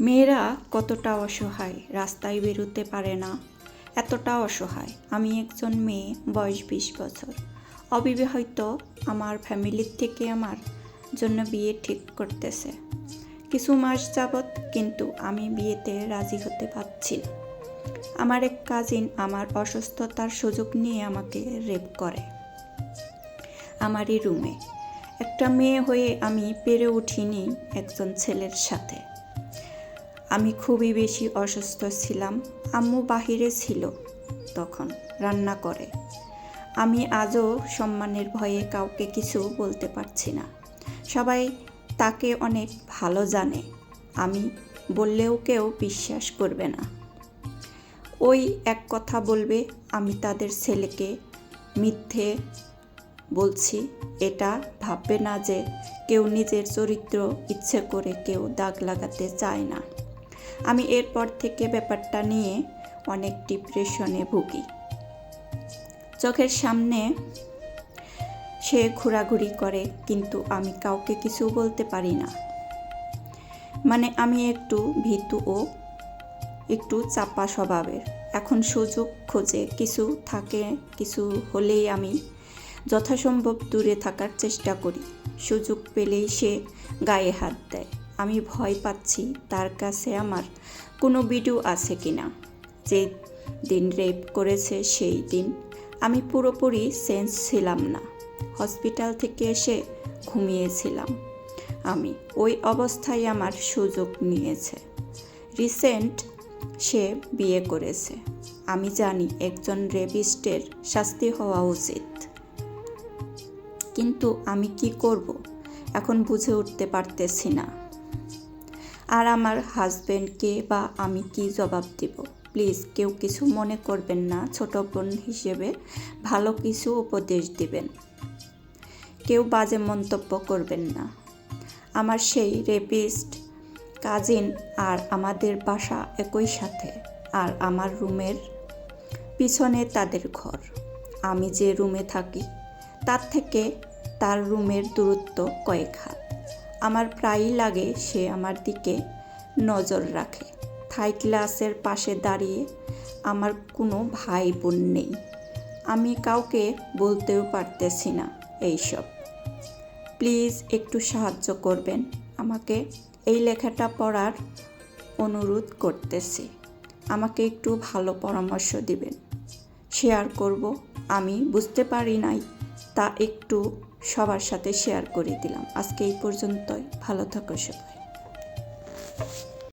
মেয়েরা কতটা অসহায়? রাস্তায় বেরোতে পারে না। এতটা অসহায়। আমি একজন মেয়ে, বয়স বিশ বছর। অবিবাহিত আমার ফ্যামিলির থেকে আমার জন্য বিয়ে ঠিক করতেছে। কিছু মাস যাবৎ কিন্তু আমি বিয়েতে রাজি হতে পারছি না। আমার এক কাজিন আমার অসুস্থতার সুযোগ নিয়ে আমাকে রেপ করে। আমারই রুমে একটা মেয়ে হয়ে আমি পেরে উঠিনি একজন ছেলের সাথে। আমি খুবই বেশি অসুস্থ ছিলাম। আম্মু বাহিরে ছিল তখন, রান্না করে। আমি আজও সম্মানের ভয়ে কাউকে কিছু বলতে পারছি না। সবাই তাকে অনেক ভালো জানে। আমি বললেও কেউ বিশ্বাস করবে না। ওই এক কথা বলবে, আমি তাদের ছেলেকে মিথ্যে বলছি। এটা ভাববে না যে কেউ নিজের চরিত্র ইচ্ছে করে কেউ দাগ লাগাতে চায় না। আমি এরপর থেকে ব্যাপারটা নিয়ে অনেক ডিপ্রেশনে ভুগি। চোখের সামনে সে ঘোরাঘুরি করে, কিন্তু আমি কাউকে কিছু বলতে পারি না। মানে আমি একটু ভীতু ও একটু চাপা স্বভাবের। এখন সুযোগ খোঁজে কিছু থাকে, কিছু হলেই আমি যথাসম্ভব দূরে থাকার চেষ্টা করি। সুযোগ পেলেই সে গায়ে হাত দেয়। আমি ভয় পাচ্ছি, তার কাছে আমার কোনো ভিডিও আছে কি না? যে দিন রেপ করেছে সেই দিন আমি পুরোপুরি সেন্স ছিলাম না। হসপিটাল থেকে এসে ঘুমিয়েছিলাম। আমি ওই অবস্থায় আমার সুযোগ নিয়েছে। রিসেন্ট সে বিয়ে করেছে। আমি জানি একজন রেপিস্টের শাস্তি হওয়া উচিত। কিন্তু আমি কি করব? এখন বুঝে উঠতে পারতেছি না। আর আমার হাজব্যান্ডকে বা আমি কি জবাব দেব? প্লিজ, কেউ কিছু মনে করবেন না। ছোট বোন হিসেবে ভালো কিছু উপদেশ দিবেন। কেউ বাজে মন্তব্য করবেন না। আমার সেই রেপিস্ট কাজিন আর আমাদের বাসা একই সাথে। আর আমার রুমের পিছনে তাদের ঘর। আমি যে রুমে থাকি, তার থেকে তার রুমের দূরত্ব কয়েক হাত। আমার প্রায়ই লাগে সে আমার দিকে নজর রাখে। থাই ক্লাসের পাশে দাঁড়িয়ে আমার কোনো ভাই বোন নেই। আমি কাউকে বলতেও পারতেছি না এইসব। প্লিজ একটু সাহায্য করবেন। আমাকে এই লেখাটা পড়ার অনুরোধ করতেছি। আমাকে একটু ভালো পরামর্শ দিবেন। শেয়ার করব। আমি বুঝতে পারি নাই, তা একটু সবার সাথে শেয়ার করে দিলাম। আজকে এই পর্যন্তই। ভালো থাকো সবাই।